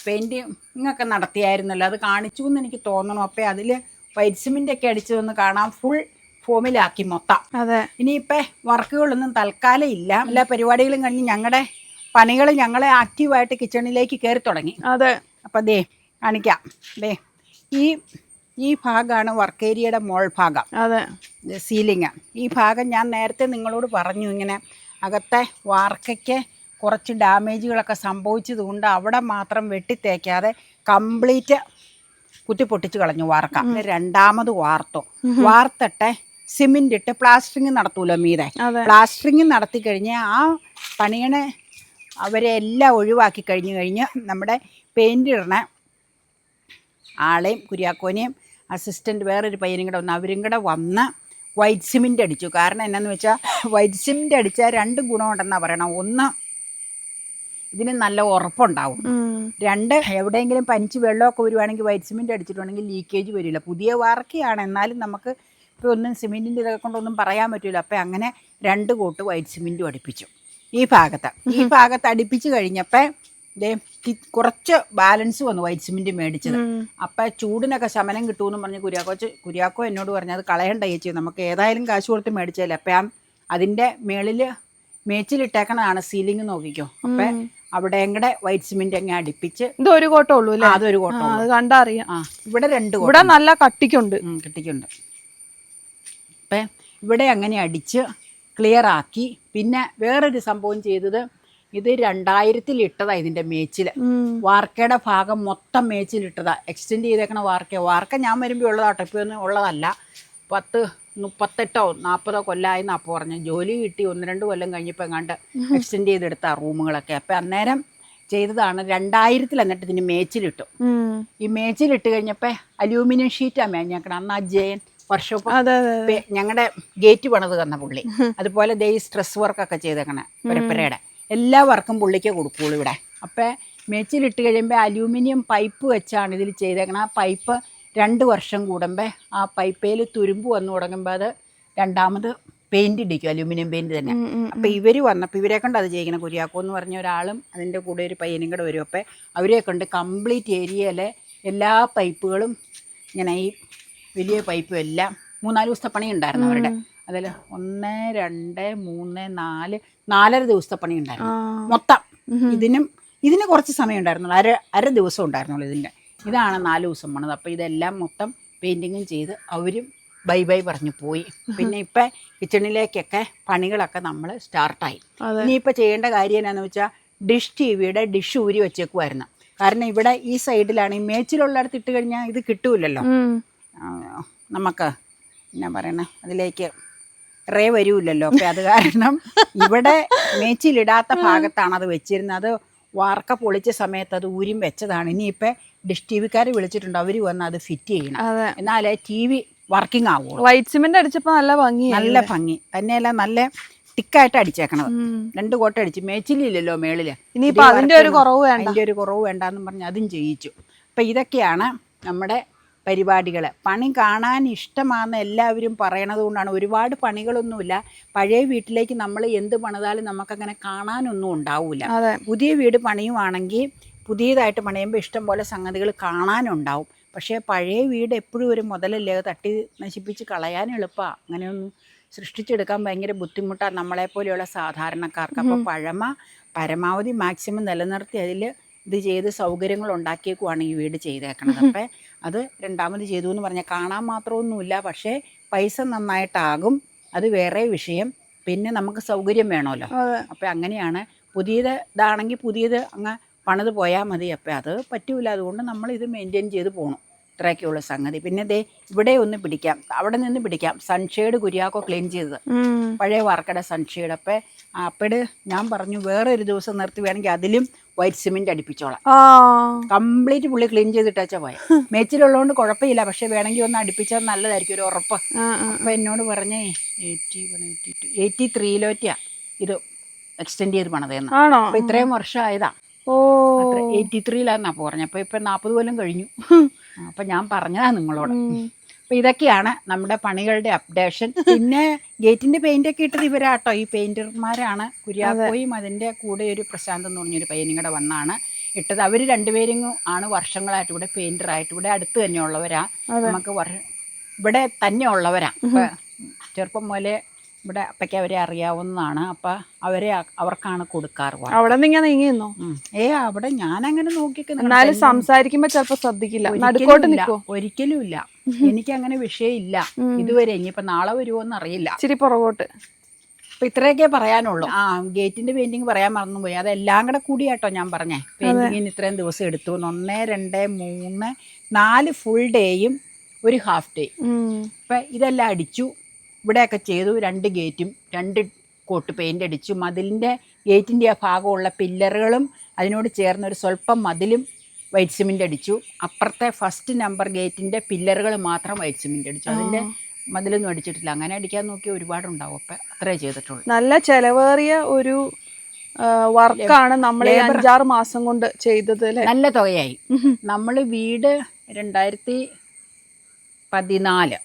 പെയിന്റിങ് ഒക്കെ നടത്തിയായിരുന്നല്ലോ. അത് കാണിച്ചു എന്ന് എനിക്ക് തോന്നണം. അപ്പം അതിൽ വൈറ്റ് സിമെന്റ് ഒക്കെ അടിച്ചു വന്ന് കാണാം. ഫുൾ ഫോമിലാക്കി മൊത്തം. അതെ. ഇനിയിപ്പോൾ വർക്കുകളൊന്നും തൽക്കാലം ഇല്ല. എല്ലാ പരിപാടികളും കഴിഞ്ഞ് ഞങ്ങളുടെ പണികൾ ഞങ്ങളെ ആക്റ്റീവായിട്ട് കിച്ചണിലേക്ക് കയറി തുടങ്ങി. അതെ. അപ്പം ദേ കാണിക്കാം. ദേ. ഈ ഈ ഭാഗമാണ് വർക്ക് ഏരിയയുടെ മോൾ ഭാഗം. അതെ. സീലിംഗ് ഈ ഭാഗം ഞാൻ നേരത്തെ നിങ്ങളോട് പറഞ്ഞു ഇങ്ങനെ അകത്തെ വാർക്കയ്ക്ക് കുറച്ച് ഡാമേജുകളൊക്കെ സംഭവിച്ചതുകൊണ്ട് അവിടെ മാത്രം വെട്ടിത്തേക്കാതെ കംപ്ലീറ്റ് കുത്തി പൊട്ടിച്ച് കളഞ്ഞു വാർക്ക. രണ്ടാമത് വാർത്തു. വാർത്തട്ടെ സിമെന്റ് ഇട്ട് പ്ലാസ്റ്ററിങ് നടത്തൂലോ മീതെ. പ്ലാസ്റ്ററിങ് നടത്തി കഴിഞ്ഞ് ആ പണിയണ അവരെ എല്ലാം ഒഴിവാക്കി കഴിഞ്ഞു കഴിഞ്ഞ് നമ്മുടെ പെയിന്റ് ഇടണ ആളെയും കുര്യാക്കോനെയും അസിസ്റ്റന്റ് വേറൊരു പയ്യനും കൂടെ വന്ന് അവരും കൂടെ വന്ന് വൈറ്റ് സിമെന്റ് അടിച്ചു. കാരണം എന്നാന്ന് വെച്ചാൽ വൈറ്റ് സിമെന്റ് അടിച്ചാൽ രണ്ട് ഗുണമുണ്ടെന്നാണ് പറയണം. ഒന്ന് ഇതിന് നല്ല ഉറപ്പുണ്ടാവും. രണ്ട് എവിടെയെങ്കിലും പനിച്ച് വെള്ളമൊക്കെ വരുവാണെങ്കിൽ വൈറ്റ് സിമെന്റ് അടിച്ചിട്ടുണ്ടെങ്കിൽ ലീക്കേജ് വരില്ല. പുതിയ വാർക്കയാണ്. എന്നാലും നമുക്ക് ഇപ്പോൾ ഒന്നും സിമെന്റിന്റെ ഇതൊക്കെ കൊണ്ടൊന്നും പറയാൻ പറ്റില്ല അപ്പം അങ്ങനെ രണ്ട് കോട്ട് വൈറ്റ് സിമെന്റും അടുപ്പിച്ചു. ഈ ഭാഗത്ത് ഈ ഭാഗത്ത് അടുപ്പിച്ച് കഴിഞ്ഞപ്പോൾ ദേ കുറച്ച് ബാലൻസ് വന്നു വൈറ്റ് സിമെന്റ് മേടിച്ചത്. അപ്പൊ ചൂടിനൊക്കെ ശമനം കിട്ടുമെന്ന് പറഞ്ഞ് കുര്യാക്കോ കുര്യാക്കോ എന്നോട് പറഞ്ഞു അത് കളയണ്ട ചേച്ചി നമുക്ക് ഏതായാലും കാശ് കൊടുത്ത് മേടിച്ചതല്ലേ. അപ്പൊ ഞാൻ അതിന്റെ മേളിൽ മേച്ചിലിട്ടേക്കണതാണ് സീലിംഗ് നോക്കിക്കോ. അപ്പൊ അവിടെ എങ്ങടെ വൈറ്റ് സിമെന്റ് അങ്ങ് അടുപ്പിച്ച് ഇത് ഒരു കോട്ടേ ഉള്ളൂ അല്ലേ? അതൊരു കോട്ടം അത് ഇവിടെ രണ്ട് ഇവിടെ നല്ല കട്ടിക്കുണ്ട്. കട്ടിക്കുണ്ട്. അപ്പൊ ഇവിടെ അങ്ങനെ അടിച്ച് ക്ലിയർ ആക്കി. പിന്നെ വേറൊരു സംഭവം ചെയ്തത് ഇത് രണ്ടായിരത്തിൽ ഇട്ടതാ ഇതിന്റെ മേച്ചിൽ വാർക്കയുടെ ഭാഗം മൊത്തം മേച്ചിലിട്ടതാ. എക്സ്റ്റെൻഡ് ചെയ്തേക്കണ വാർക്ക. വാർക്ക ഞാൻ വരുമ്പോൾ ഉള്ളതാട്ടോ ഇപ്പോൾ ഒന്നും ഉള്ളതല്ല. പത്ത് മുപ്പത്തെട്ടോ നാൽപ്പതോ കൊല്ലായി എന്നാ പറഞ്ഞു. ജോലി കിട്ടി. ഒന്ന് രണ്ട് കൊല്ലം കഴിഞ്ഞപ്പോൾ എങ്ങാണ്ട് എക്സ്റ്റെൻഡ് ചെയ്തെടുത്ത റൂമുകളൊക്കെ. അപ്പം അന്നേരം ചെയ്തതാണ് രണ്ടായിരത്തിൽ എന്നിട്ട് ഇതിന് മേച്ചിലിട്ടു. ഈ മേച്ചിലിട്ട് കഴിഞ്ഞപ്പോൾ അലൂമിനിയം ഷീറ്റാണ് മേഞ്ഞേക്കണം. അന്ന് ആ ജയൻ വർഷോപ്പ് ഞങ്ങളുടെ ഗേറ്റ് പണിത് തന്ന പുള്ളി. അതുപോലെ ദേ സ്ട്രെസ് വർക്കൊക്കെ ചെയ്തേക്കണേ പരപ്പരയുടെ എല്ലാ വർക്കും പുള്ളിക്ക് കൊടുക്കുള്ളൂ ഇവിടെ. അപ്പം മേച്ചിലിട്ട് കഴിയുമ്പോൾ അലൂമിനിയം പൈപ്പ് വെച്ചാണ് ഇതിൽ ചെയ്തേക്കണം. ആ പൈപ്പ് രണ്ട് വർഷം കൂടുമ്പോൾ ആ പൈപ്പയിൽ തുരുമ്പ് വന്നു തുടങ്ങുമ്പോൾ അത് രണ്ടാമത് പെയിന്റ് ഇടിക്കും അലൂമിനിയം പെയിന്റ് തന്നെ. അപ്പം ഇവർ വന്നപ്പോൾ ഇവരെ കൊണ്ട് അത് ചെയ്യിക്കണം കുര്യാക്കോ എന്ന് പറഞ്ഞ ഒരാളും അതിന്റെ കൂടെ ഒരു പയ്യനും കൂടെ വരും. അപ്പം അവരെ കൊണ്ട് കംപ്ലീറ്റ് ഏരിയയിലെ എല്ലാ പൈപ്പുകളും ഇങ്ങനെ ഈ വലിയ പൈപ്പും എല്ലാം മൂന്നാൽ ദിവസത്തെ പണി ഉണ്ടായിരുന്നു അവരുടെ അതിൽ ഒന്ന് രണ്ട് മൂന്ന് നാല് നാലര ദിവസത്തെ പണി ഉണ്ടായിരുന്നു. മൊത്തം. ഇതിനും ഇതിന് കുറച്ച് സമയം ഉണ്ടായിരുന്നുള്ളൂ. അര അര ദിവസം ഉണ്ടായിരുന്നുള്ളൂ ഇതിന്റെ. ഇതാണ് നാല് ദിവസം പണിത്. അപ്പോൾ ഇതെല്ലാം മൊത്തം പെയിന്റിങ്ങും ചെയ്ത് അവരും ബൈ ബൈ പറഞ്ഞു പോയി. പിന്നെ ഇപ്പം കിച്ചണിലേക്കൊക്കെ പണികളൊക്കെ നമ്മൾ സ്റ്റാർട്ടായി. ഇനിയിപ്പോൾ ചെയ്യേണ്ട കാര്യം എന്നാന്ന് വെച്ചാൽ ഡിഷ് ടി വിയുടെ ഡിഷ് ഊരി വെച്ചേക്കുമായിരുന്നു കാരണം ഇവിടെ ഈ സൈഡിലാണ് ഈ മേച്ചിലുള്ളിടത്ത് ഇട്ട് കഴിഞ്ഞാൽ ഇത് കിട്ടൂലല്ലോ. നമുക്ക് എന്നാ പറയണേ അതിലേക്ക് റേ വരൂല്ലോ അപ്പം അത് കാരണം ഇവിടെ മേച്ചിലിടാത്ത ഭാഗത്താണ് അത് വെച്ചിരുന്നത്. അത് വാർക്ക പൊളിച്ച സമയത്ത് അത് ഊരിയും വെച്ചതാണ്. ഇനിയിപ്പോൾ ഡിഷ് ടി വിക്കാർ വിളിച്ചിട്ടുണ്ട്. അവർ വന്ന് അത് ഫിറ്റ് ചെയ്യണം. എന്നാലേ ടി വി വർക്കിംഗ് ആവുള്ളൂ. വൈറ്റ് സിമെന്റ് അടിച്ചപ്പോ നല്ല ഭംഗി നല്ല ഭംഗി. തന്നെയല്ല നല്ല തിക്കായിട്ട് അടിച്ചേക്കണത്. രണ്ട് കോട്ട അടിച്ച്. മേച്ചിലില്ലല്ലോ മേളിൽ. ഇനിയിപ്പോ അതിന്റെ അതിന്റെ ഒരു കുറവ് വേണ്ട. അതിന്റെ ഒരു കുറവ് വേണ്ടാന്ന് പറഞ്ഞ് അതും ചെയ്യിച്ചു. അപ്പം ഇതൊക്കെയാണ് നമ്മുടെ പരിപാടികൾ പണി കാണാൻ ഇഷ്ടമാണെന്ന് എല്ലാവരും പറയണത് കൊണ്ടാണ്. ഒരുപാട് പണികളൊന്നുമില്ല. പഴയ വീട്ടിലേക്ക് നമ്മൾ എന്ത് പണിതാലും നമുക്കങ്ങനെ കാണാനൊന്നും ഉണ്ടാവില്ല പുതിയ വീട് പണിയുവാണെങ്കിൽ പുതിയതായിട്ട് പണിയുമ്പോൾ ഇഷ്ടം പോലെ സംഗതികൾ കാണാനുണ്ടാവും. പക്ഷേ പഴയ വീട് എപ്പോഴും ഒരു മുതലല്ലേ? തട്ടി നശിപ്പിച്ച് കളയാൻ എളുപ്പമാണ് അങ്ങനെയൊന്നും സൃഷ്ടിച്ചെടുക്കാൻ ഭയങ്കര ബുദ്ധിമുട്ടാണ് നമ്മളെപ്പോലെയുള്ള സാധാരണക്കാർക്ക്. അപ്പോൾ പഴമ പരമാവധി മാക്സിമം നിലനിർത്തി അതിൽ ഇത് ചെയ്ത് സൗകര്യങ്ങൾ ഉണ്ടാക്കിയേക്കുവാണ് ഈ വീട് ചെയ്തേക്കണത്. അപ്പം അത് രണ്ടാമത് ചെയ്തു എന്ന് പറഞ്ഞാൽ കാണാൻ മാത്രമൊന്നുമില്ല. പക്ഷേ പൈസ നന്നായിട്ടാകും. അത് വേറെ വിഷയം. പിന്നെ നമുക്ക് സൗകര്യം വേണമല്ലോ. അപ്പം അങ്ങനെയാണ്. പുതിയത് ഇതാണെങ്കിൽ പുതിയത് അങ്ങ് പണിത് പോയാൽ മതി. അപ്പം അത് പറ്റൂല. അതുകൊണ്ട് നമ്മൾ ഇത് മെയിന്റെയിൻ ചെയ്ത് പോകണം ഇത്രയൊക്കെയുള്ള സംഗതി. പിന്നെ ദേ ഇവിടെ ഒന്ന് പിടിക്കാം. അവിടെ നിന്ന് പിടിക്കാം. സൺഷെയ്ഡ് കുര്യാക്കോ ക്ലീൻ ചെയ്തത്. പഴയ വർക്കട സൺഷെയ്ഡ് അപ്പം അപ്പട് ഞാൻ പറഞ്ഞു വേറെ ഒരു ദിവസം നിർത്തി വേണമെങ്കിൽ അതിലും വൈറ്റ് സിമെന്റ് അടിപ്പിച്ചോളാം. കംപ്ലീറ്റ് പുള്ളി ക്ലീൻ ചെയ്തിട്ടാച്ചാ പോയ. മേച്ചിലുള്ളതുകൊണ്ട് കുഴപ്പമില്ല. പക്ഷെ വേണമെങ്കിൽ ഒന്ന് അടുപ്പിച്ചാൽ നല്ലതായിരിക്കും ഒരു ഉറപ്പ്. അപ്പൊ എന്നോട് പറഞ്ഞേ eighty one eighty two eighty ത്രീയിലോറ്റാ ഇത് എക്സ്റ്റെൻഡ് ചെയ്ത് പണിതേന്ന്. അപ്പം ഇത്രയും വർഷമായതാ. ഓ. എയ്റ്റി ത്രീയിലാന്നാ പറഞ്ഞത് അപ്പോൾ ഇപ്പം നാൽപ്പത് കൊല്ലം കഴിഞ്ഞു. അപ്പം ഞാൻ പറഞ്ഞതാ നിങ്ങളോട്. അപ്പൊ ഇതൊക്കെയാണ് നമ്മുടെ പണികളുടെ അപ്ഡേഷൻ. പിന്നെ ഗേറ്റിന്റെ പെയിന്റ് ഒക്കെ ഇട്ടത് ഇവരാട്ടോ. ഈ പെയിന്റർമാരാണ് കുര്യാക്കോയും അതിന്റെ കൂടെ ഒരു പ്രശാന്ത് എന്ന് പറഞ്ഞൊരു പയ്യനും കൂടെ വന്നാണ്. ഇട്ടത് അവർ രണ്ടുപേരും ആണ് വർഷങ്ങളായിട്ട് ഇവിടെ പെയിന്ററായിട്ട് ഇവിടെ അടുത്ത് തന്നെ ഉള്ളവരാ നമുക്ക് ഇവിടെ തന്നെ ഉള്ളവരാ ചെറുപ്പം മുതലേ ഇവിടെ അപ്പയ്ക്ക് അവരെ അറിയാവുന്നതാണ്. അപ്പൊ അവരെ അവർക്കാണ് കൊടുക്കാറ്. അവിടെ ഇങ്ങനെ നീങ്ങിന്നോ? ഏ അവിടെ ഞാൻ അങ്ങനെ നോക്കിക്കുന്നു എന്നാലും സംസാരിക്കുമ്പോ ചിലപ്പോ ശ്രദ്ധിക്കില്ല. ഒരിക്കലും നടുക്കോട്ട് ഇല്ല. നിക്കോ? ഒരിക്കലും ഇല്ല എനിക്ക് അങ്ങനെ വിഷയമില്ല ഇതുവരെ ഇനിയിപ്പോ നാളെ വരുമോന്ന് അറിയില്ല ഇച്ചിരി പുറകോട്ട്. അപ്പൊ ഇത്രയൊക്കെ പറയാനുള്ളൂ. ആ ഗേറ്റിന്റെ പെയിന്റിങ് പറയാൻ മറന്നുപോയി. അതെല്ലാം കൂടെ കൂടിയാട്ടോ ഞാൻ പറഞ്ഞേ. പെയിന്റിങ്ങിന് ഇത്രയും ദിവസം എടുത്തു. ഒന്ന് രണ്ട് മൂന്ന് നാല് ഫുൾ ഡേയും ഒരു ഹാഫ് ഡേ ഇപ്പം ഇതെല്ലാം അടിച്ചു. ഇവിടെയൊക്കെ ചെയ്തു. രണ്ട് ഗേറ്റും രണ്ട് കോട്ട് പെയിന്റ് അടിച്ചു. മതിലിന്റെ ഗേറ്റിന്റെ ആ ഭാഗമുള്ള പില്ലറുകളും അതിനോട് ചേർന്ന് ഒരു സ്വല്പം മതിലും വൈറ്റ് സിമെന്റ് അടിച്ചു. അപ്പുറത്തെ ഫസ്റ്റ് നമ്പർ ഗേറ്റിന്റെ പില്ലറുകൾ മാത്രം വൈറ്റ് സിമെന്റ് അടിച്ചു. അതിന്റെ മതിലൊന്നും അടിച്ചിട്ടില്ല. അങ്ങനെ അടിക്കാൻ നോക്കി ഒരുപാടുണ്ടാവും. അപ്പം അത്രേ ചെയ്തിട്ടുള്ളൂ. നല്ല ചെലവേറിയ ഒരു വർക്കാണ് നമ്മൾ അഞ്ചാറ് മാസം കൊണ്ട് ചെയ്തത് നല്ല തുകയായി. നമ്മൾ വീട് രണ്ടായിരത്തി പതിനാല്.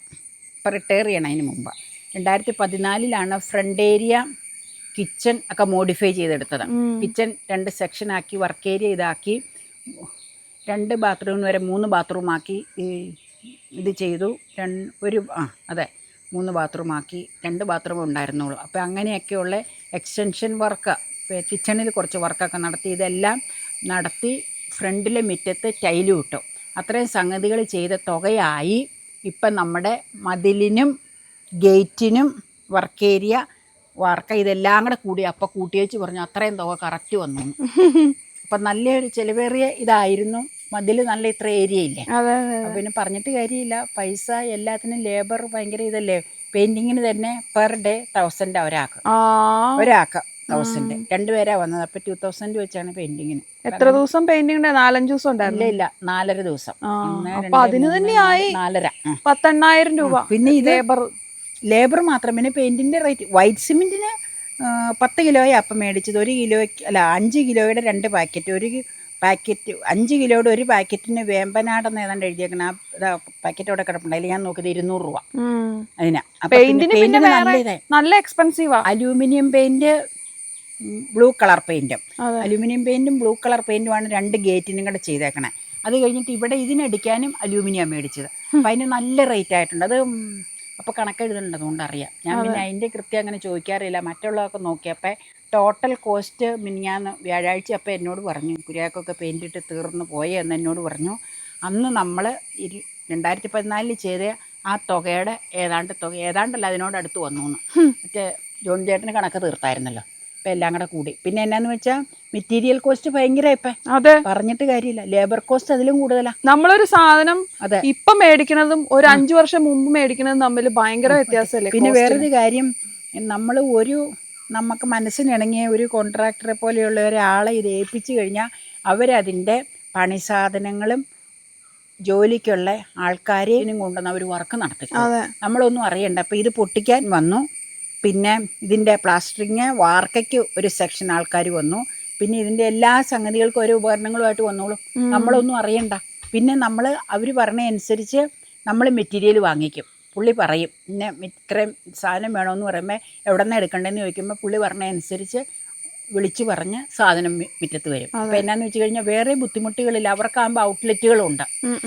ഇപ്പം റിട്ടയർ ചെയ്യണതിന് മുമ്പ്. രണ്ടായിരത്തി പതിനാലിലാണ് ഫ്രണ്ട് ഏരിയ കിച്ചൺ ഒക്കെ മോഡിഫൈ ചെയ്തെടുത്തത്. കിച്ചൺ രണ്ട് സെക്ഷനാക്കി വർക്ക് ഏരിയ ഇതാക്കി രണ്ട് ബാത്റൂമിന് വരെ മൂന്ന് ബാത്റൂം ആക്കി ഇത് ചെയ്തു. രണ്ട് ഒരു ആ അതെ മൂന്ന് ബാത്റൂം ആക്കി രണ്ട് ബാത്റൂം ഉണ്ടായിരുന്നുള്ളൂ. അപ്പോൾ അങ്ങനെയൊക്കെയുള്ള എക്സ്റ്റൻഷൻ വർക്ക് കിച്ചണിൽ കുറച്ച് വർക്കൊക്കെ നടത്തി. ഇതെല്ലാം നടത്തി ഫ്രണ്ടിലെ മുറ്റത്ത് ടൈൽ വിട്ടു അത്രയും സംഗതികൾ ചെയ്ത തുകയായി. ഇപ്പം നമ്മുടെ മതിലിനും ഗേറ്റിനും വർക്ക് ഏരിയ വർക്ക് ഇതെല്ലാം കൂടെ കൂടി. അപ്പം കൂട്ടി വെച്ച് പറഞ്ഞു അത്രയും തുക കറക്റ്റ് വന്നു. അപ്പം നല്ലൊരു ചിലവേറിയ ഇതായിരുന്നു. മതിൽ നല്ല ഇത്ര ഏരിയ ഇല്ലേ? പിന്നെ പറഞ്ഞിട്ട് കാര്യമില്ല. പൈസ എല്ലാത്തിനും ലേബർ ഭയങ്കര ഇതല്ലേ? പെയിന്റിങ്ങിന് തന്നെ പെർ ഡേ തൗസൻഡ് ഒരാൾക്ക്. ഒരാൾക്ക് തൗസൻഡ് രണ്ടുപേരാ വന്നത്. അപ്പൊ ടു തൗസൻഡ് വെച്ചാണ് പെയിന്റിങ്ങിന് എത്ര ദിവസം പെയിന്റിംഗ് നാലഞ്ച് ദിവസം ഉണ്ടായിരുന്നു? ഇല്ല നാലര ദിവസം. അതിന് മൂന്ന്, തന്നെയായി. നാലര. പത്തെണ്ണായിരം രൂപ പിന്നെ ഇത് ലേബർ ലേബർ മാത്രം. പിന്നെ പെയിന്റിന്റെ റേറ്റ് വൈറ്റ് സിമെന്റിന് പത്ത് കിലോയെ അപ്പം മേടിച്ചത്. ഒരു കിലോയ്ക്ക് അല്ല അഞ്ച് കിലോയുടെ രണ്ട് പാക്കറ്റ്. ഒരു പാക്കറ്റ് അഞ്ച് കിലോയുടെ ഒരു പാക്കറ്റിന് വേമ്പനാടെന്ന് ഏതാണ്ട് എഴുതിയേക്കണം ആ ഇതാ പാക്കറ്റ് അവിടെ കിടപ്പുണ്ട്. ഞാൻ നോക്കിയത് ഇരുന്നൂറ് രൂപ. അതിനാ. പെയിന്റ് നല്ല എക്സ്പെൻസീവാ. അലൂമിനിയം പെയിന്റ് ബ്ലൂ കളർ പെയിന്റും. അലൂമിനിയം പെയിന്റും ബ്ലൂ കളർ പെയിന്റുമാണ് രണ്ട് ഗേറ്റിനും കൂടെ ചെയ്തേക്കണേ. അത് കഴിഞ്ഞിട്ട് ഇവിടെ ഇതിനടിക്കാനും അലൂമിനിയം മേടിച്ചത്. അപ്പം അതിന് നല്ല റേറ്റ് ആയിട്ടുണ്ട്. അത് അപ്പോൾ കണക്കെഴുതുന്നുണ്ട് അതുകൊണ്ട് അറിയാം. ഞാൻ പിന്നെ അതിന്റെ കൃത്യം അങ്ങനെ ചോദിക്കാറില്ല. മറ്റുള്ളതൊക്കെ നോക്കിയപ്പോൾ ടോട്ടൽ കോസ്റ്റ് മിനിഞ്ഞാന്ന് വ്യാഴാഴ്ച അപ്പോൾ എന്നോട് പറഞ്ഞു. കുര്യാക്കൊക്കെ പെയിന്റ് ഇട്ട് തീർന്നു പോയേ എന്ന് എന്നോട് പറഞ്ഞു. അന്ന് നമ്മൾ ഇരു രണ്ടായിരത്തി പതിനാലിൽ ചെയ്ത ആ തുകയുടെ ഏതാണ്ട് തുക ഏതാണ്ടല്ല അതിനോട് അടുത്ത് വന്നു മറ്റേ ജോൺ ചേട്ടന് കണക്ക് തീർത്തായിരുന്നല്ലോ. അപ്പം എല്ലാം കൂടെ കൂടി. പിന്നെ എന്നാന്ന് വെച്ചാൽ മെറ്റീരിയൽ കോസ്റ്റ് ഭയങ്കര ഇപ്പം. അതെ. പറഞ്ഞിട്ട് കാര്യമില്ല. ലേബർ കോസ്റ്റ് അതിലും കൂടുതലാ. നമ്മളൊരു സാധനം അതെ. ഇപ്പം മേടിക്കണതും ഒരു അഞ്ചു വർഷം മുമ്പ് മേടിക്കണതും തമ്മിൽ ഭയങ്കര വ്യത്യാസമല്ലേ പിന്നെ? വേറൊരു കാര്യം നമ്മൾ ഒരു നമുക്ക് മനസ്സിനിണങ്ങിയ ഒരു കോൺട്രാക്ടറെ പോലെയുള്ള ഒരാളെ ഇത് ഏൽപ്പിച്ചു കഴിഞ്ഞാൽ അവരതിന്റെ പണി സാധനങ്ങളും ജോലിക്കുള്ള ആൾക്കാരെയും കൊണ്ടുവന്ന് അവർ വർക്ക് നടത്തി നമ്മളൊന്നും അറിയണ്ട. അപ്പോൾ ഇത് പൊട്ടിക്കാൻ വന്നു. പിന്നെ ഇതിന്റെ പ്ലാസ്റ്ററിങ് വാർക്കയ്ക്ക് ഒരു സെക്ഷൻ ആൾക്കാർ വന്നു. പിന്നെ ഇതിന്റെ എല്ലാ സംഗതികൾക്കും ഓരോ ഉപകരണങ്ങളുമായിട്ട് വന്നോളും. നമ്മളൊന്നും അറിയണ്ട. പിന്നെ നമ്മൾ അവർ പറഞ്ഞതനുസരിച്ച് നമ്മൾ മെറ്റീരിയൽ വാങ്ങിക്കും. പുള്ളി പറയും പിന്നെ ഇത്രയും സാധനം വേണമെന്ന് പറയുമ്പോൾ എവിടെ നിന്ന് എടുക്കണ്ടെന്ന് ചോദിക്കുമ്പോൾ പുള്ളി പറഞ്ഞതനുസരിച്ച് വിളിച്ചു പറഞ്ഞ് സാധനം മുറ്റത്ത് വരും. അപ്പം എന്നാന്ന് വെച്ച് കഴിഞ്ഞാൽ വേറെ ബുദ്ധിമുട്ടുകളില്ല. അവർക്കാകുമ്പോൾ ഔട്ട്ലെറ്റുകളുണ്ട്